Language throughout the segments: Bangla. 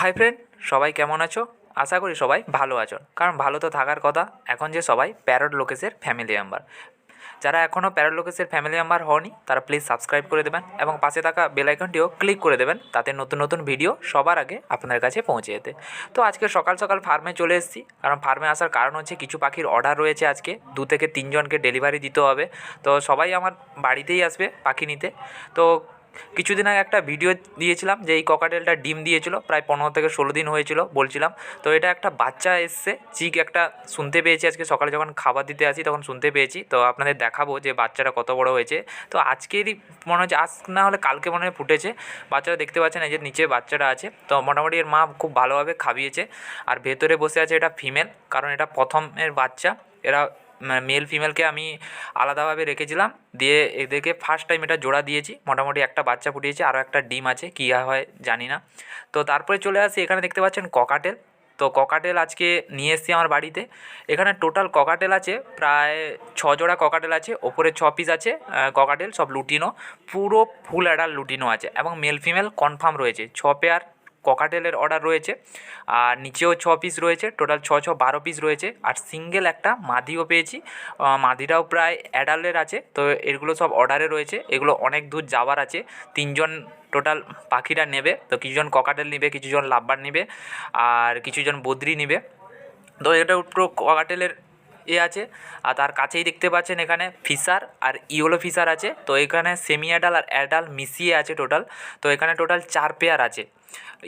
হাই ফ্রেন্ড সবাই কেমন আছো? আশা করি সবাই ভালো আছো। কারণ ভালো তো থাকার কথা, এখন যে সবাই প্যারট লোকেশের ফ্যামিলি মেম্বার যারা এখনও প্যারট লোকেশের ফ্যামিলি মেম্বার হওনি, তারা প্লিজ সাবস্ক্রাইব করে দেবেন এবং পাশে থাকা বেল আইকনটিও ক্লিক করে দেবেন, তাতে নতুন নতুন ভিডিও সবার আগে আপনার কাছে পৌঁছে যেতে। তো আজকে সকাল সকাল ফার্মে চলে এসেছি, কারণ ফার্মে আসার কারণ হচ্ছে কিছু পাখির অর্ডার রয়েছে আজকে, দু থেকে তিনজনকে ডেলিভারি দিতে হবে। তো সবাই আমার বাড়িতেই আসবে পাখি নিতে। তো কিছুদিন আগে একটা ভিডিও দিয়েছিলাম যে এই ককাটেলটা ডিম দিয়েছিল, প্রায় পনেরো থেকে ষোলো দিন হয়েছিল বলছিলাম। তো এটা একটা বাচ্চা এসছে, চিক একটা শুনতে পেয়েছি আজকে, সকালে যখন খাবার দিতে আসি তখন শুনতে পেয়েছি। তো আপনাদের দেখাবো যে বাচ্চাটা কত বড় হয়েছে। তো আজকেরই মনে হচ্ছে, আজ না হলে কালকে মনে হয় ফুটেছে। বাচ্চাটা দেখতে পাচ্ছেন, এই যে নিচে বাচ্চাটা আছে। তো মোটামুটি এর মা খুব ভালোভাবে খাবিয়েছে আর ভেতরে বসে আছে এটা ফিমেল কারণ এটা প্রথমের বাচ্চা। এরা মেল ফিমেলকে আমি আলাদাভাবে রেখেছিলাম। দিয়ে এদেরকে ফার্স্ট টাইম এটা জোড়া দিয়েছি। মোটামুটি একটা বাচ্চা ফুটিয়েছে, আরও একটা ডিম আছে, কী হয় জানি না। তো তারপরে চলে আসি, এখানে দেখতে পাচ্ছেন ককাটেল তো ককাটেল আজকে নিয়ে এসেছি আমার বাড়িতে। এখানে টোটাল ককাটেল আছে, প্রায় ছ জোড়া ককাটেল আছে, ওপরে ছ পিস আছে ককাটেল সব লুটিনো। পুরো ফুল অ্যাডাল লুটিনো আছে এবং মেল ফিমেল কনফার্ম রয়েছে। ছ পেয়ার ককাটেলের অর্ডার রয়েছে, আর নিচেও ছ পিস রয়েছে টোটাল ছ ছ, বারো পিস রয়েছে, আর সিঙ্গেল একটা মাদিও পেয়েছি মাদিটাও প্রায় অ্যাডালের আছে, তো এগুলো সব অর্ডারে রয়েছে, এগুলো অনেক দূর যাওয়ার আছে, তিনজন টোটাল পাখিরা নেবে, তো কিছুজন ককাটেল নেবে, কিছুজন লাভবার নেবে, আর কিছুজন বদ্রি নেবে, তো এটা পুরো ককাটেলের এ আছে। আর তার কাছেই দেখতে পাচ্ছেন এখানে ফিশার আর ইয়োলো ফিশার আছে। তো এখানে সেমি অ্যাডাল আর অ্যাডাল মিশিয়ে আছে টোটাল তো এখানে টোটাল চার পেয়ার আছে।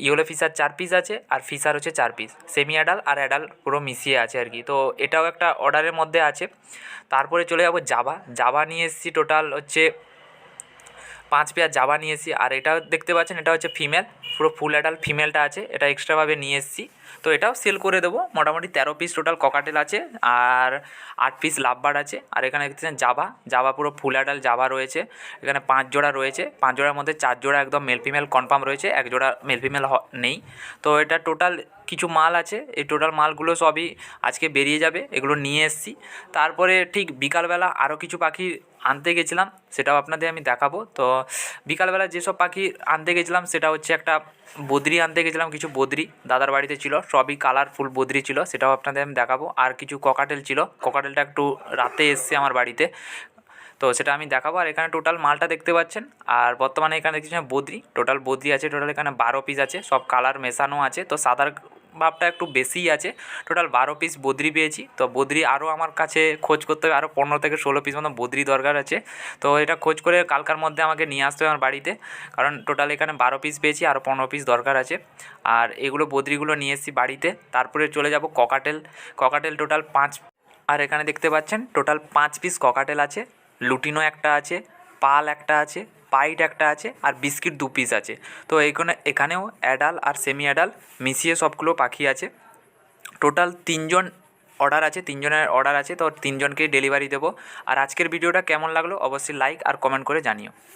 ইয়োলো ফিশার চার পিস আছে আর ফিশার হচ্ছে চার পিস সেমি অ্যাডাল আর অ্যাডাল পুরো মিশিয়ে আছে আর কি। তো এটাও একটা অর্ডারের মধ্যে আছে। তারপরে চলে যাব জাবা জাবা নিয়ে এসেছি টোটাল হচ্ছে পাঁচ পেয়ার জাবা নিয়ে এসেছি আর এটাও দেখতে পাচ্ছেন, এটা হচ্ছে ফিমেল পুরো ফুল অ্যাডাল ফিমেলটা আছে, এটা এক্সট্রাভাবে নিয়ে এসেছি। তো এটাও সেল করে দেবো, মোটামুটি তেরো পিস টোটাল ককাটেল আছে, আর আট পিস লাভবার আছে, আর এখানে দেখতেছেন জাবা জাবা পুরো ফুল অ্যাডাল জাবা রয়েছে, এখানে পাঁচ জোড়া রয়েছে, পাঁচ জোড়ার মধ্যে চার জোড়া একদম মেল ফিমেল কনফার্ম রয়েছে, এক জোড়া মেল ফিমেল নেই। তো এটা টোটাল কিছু মাল আছে, এই টোটাল মালগুলো সবই আজকে বেরিয়ে যাবে, এগুলো নিয়ে এসেছি। তারপরে ঠিক বিকালবেলা আরও কিছু পাখি আনতে গেছিলাম, সেটাও আপনাদের আমি দেখাবো। তো বিকালবেলা যেসব পাখি আনতে গেছিলাম, সেটা হচ্ছে একটা বদ্রি আনতে গেছিলাম, কিছু বদ্রি দাদার বাড়িতে ছিল, সবই কালারফুল বদ্রি ছিল, সেটাও আপনাদের আমি দেখাবো। আর কিছু ককাটেল ছিল ককাটেলটা একটু রাতে এসছে আমার বাড়িতে। তো সেটা আমি দেখাবো, আর এখানে টোটাল মালটা দেখতে পাচ্ছেন। আর বর্তমানে এখানে দেখছি বদ্রি টোটাল বদ্রি আছে টোটাল এখানে বারো পিস আছে, সব কালার মেশানো আছে। তো সাদার ভাবটা একটু বেশিই আছে। টোটাল বারো পিস বদ্রি পেয়েছি। তো বদ্রি আরও আমার কাছে খোঁজ করতে হবে। আরও পনেরো থেকে ষোলো পিস মতো বদ্রি দরকার আছে। তো এটা খোঁজ করে কালকার মধ্যে আমাকে নিয়ে আসতে হবে আমার বাড়িতে। কারণ টোটাল এখানে বারো পিস পেয়েছি আরও পনেরো পিস দরকার আছে। আর এগুলো বদ্রিগুলো নিয়ে এসেছি বাড়িতে। তারপরে চলে যাব ককাটেল ককাটেল টোটাল পাঁচ আর এখানে দেখতে পাচ্ছেন টোটাল পাঁচ পিস ককাটেল আছে। লুটিনো একটা আছে, পাল একটা আছে। পাইট একটা আছে আর বিস্কিট দু পিস আছে। তো এইখানে এখানেও অ্যাডাল আর সেমি অ্যাডাল মিশিয়ে সবগুলো পাখি আছে। টোটাল তিনজন অর্ডার আছে, তিনজনের অর্ডার আছে, তো তিনজনকে ডেলিভারি দেবো। আর আজকের ভিডিওটা কেমন লাগল অবশ্যই লাইক আর কমেন্ট করে জানিও।